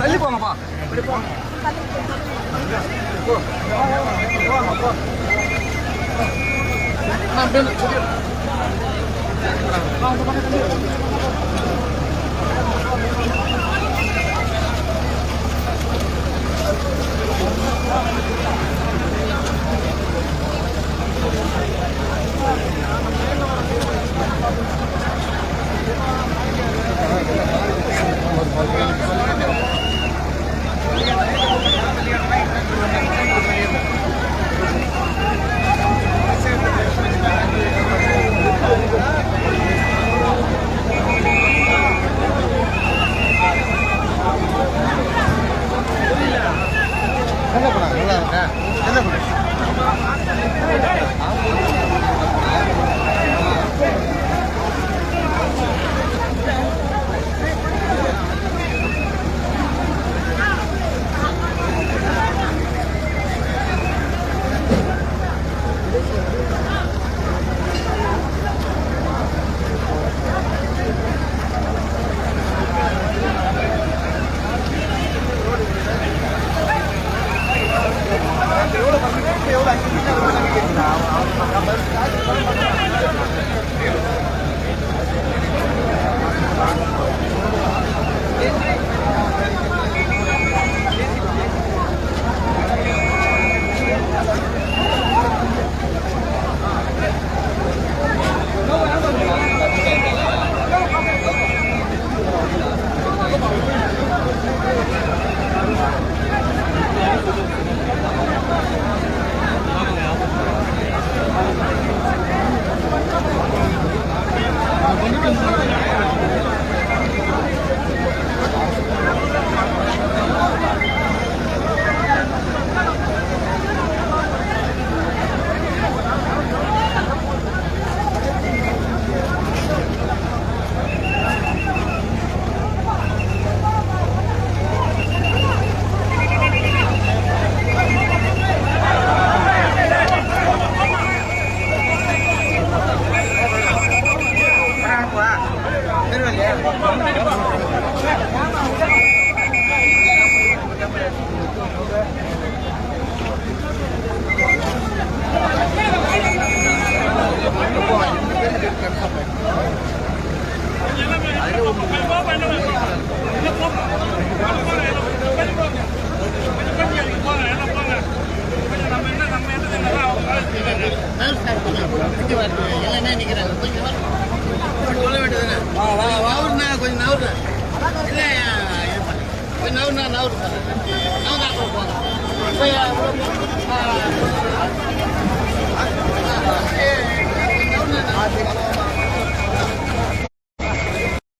தள்ளி போங்கப்பா என்ன 你看 என்ன நிற்கிறாங்க கொஞ்சம் சொல்ல வேண்டியதுன்னு நவுருண்ணா கொஞ்சம் நவுருண்ணா இல்லை கொஞ்சம் நவுருண்ணா நவுரு நவுந்தா